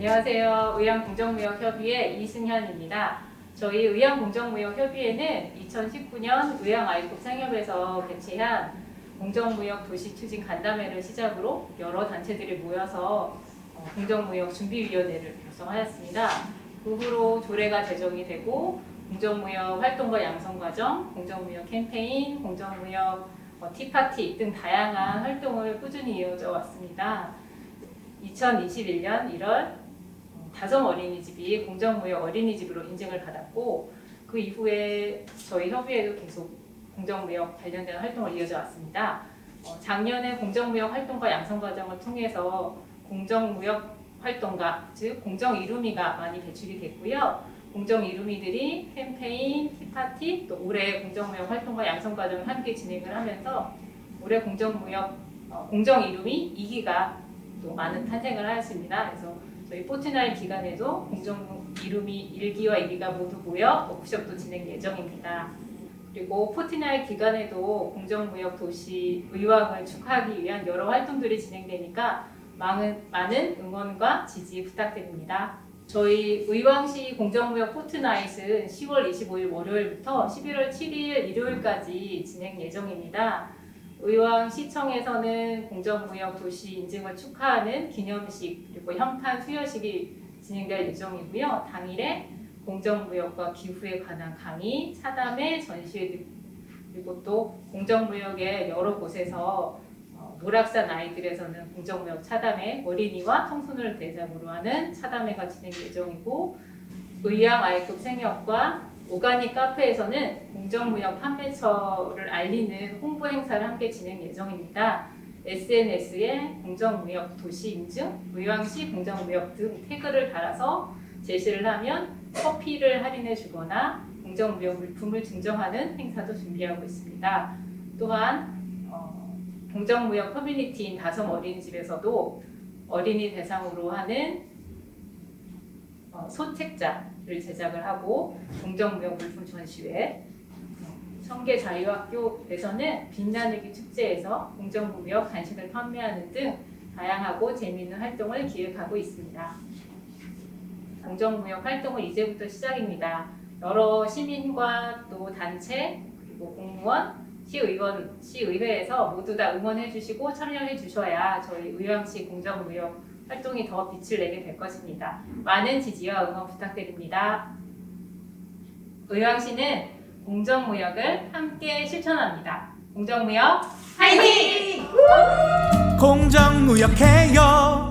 안녕하세요. 의향공정무역협의회 이승현입니다. 저희 의향공정무역협의회는 2019년 의향아이콘 상협에서 개최한 공정무역 도시 추진 간담회를 시작으로 여러 단체들이 모여서 어, 공정무역 준비위원회를 구성하였습니다. 그 후로 조례가 제정이 되고 공정무역 활동과 양성 과정, 공정무역 캠페인, 공정무역 어, 티파티 등 다양한 활동을 꾸준히 이어져 왔습니다. 2021년 1월 다솜 어린이집이 공정무역 어린이집으로 인증을 받았고 그 이후에 저희 협의회도 계속 공정무역 관련된 활동을 이어져 왔습니다. 어, 작년에 공정무역 활동과 양성 과정을 통해서 공정무역 활동가 즉 공정 이루미가 많이 배출이 됐고요. 공정 이루미들이 캠페인, 티파티 또 올해 공정무역 활동과 양성 과정을 함께 진행을 하면서 올해 공정무역 어, 공정 이루미 2기가 또 많은 탄생을 하였습니다. 그래서 저희 포트나잇 기간에도 공정 이름이 1기와 2기가 모두 모여 워크숍도 진행 예정입니다. 그리고 포트나잇 기간에도 공정무역 도시 의왕을 축하하기 위한 여러 활동들이 진행되니까 많은, 많은 응원과 지지 부탁드립니다. 저희 의왕시 공정무역 포트나잇은 10월 25일 월요일부터 11월 7일 일요일까지 진행 예정입니다. 의왕 시청에서는 공정무역 도시 인증을 축하하는 기념식 그리고 현판 수여식이 진행될 예정이고요. 당일에 공정무역과 기후에 관한 강의, 차담회, 전시회 그리고 또 공정무역의 여러 곳에서 어, 노락산 아이들에서는 공정무역 차담회, 어린이와 청소년을 대상으로 하는 차담회가 진행 예정이고 의왕 아이급 생협과 오가닉 카페에서는 공정무역 판매처를 알리는 홍보 행사를 함께 진행 예정입니다. SNS에 공정무역 도시 인증, 의왕시 공정무역 등 태그를 달아서 제시를 하면 커피를 할인해 주거나 공정무역 물품을 증정하는 행사도 준비하고 있습니다. 또한 어, 공정무역 커뮤니티인 다솜 어린이집에서도 어린이 대상으로 하는 어, 소책자를 제작을 하고 공정무역 물품 전시회 청계 자유학교에서는 빛나누기 축제에서 공정무역 간식을 판매하는 등 다양하고 재미있는 활동을 기획하고 있습니다. 공정무역 활동은 이제부터 시작입니다. 여러 시민과 또 단체 그리고 공무원, 시의원, 시의회에서 모두 다 응원해 주시고 참여해 주셔야 저희 의왕시 공정무역 활동이 더 빛을 내게 될 것입니다. 많은 지지와 응원 부탁드립니다. 의왕시는 공정무역을 함께 실천합니다. 공정무역 화이팅! 공정무역해요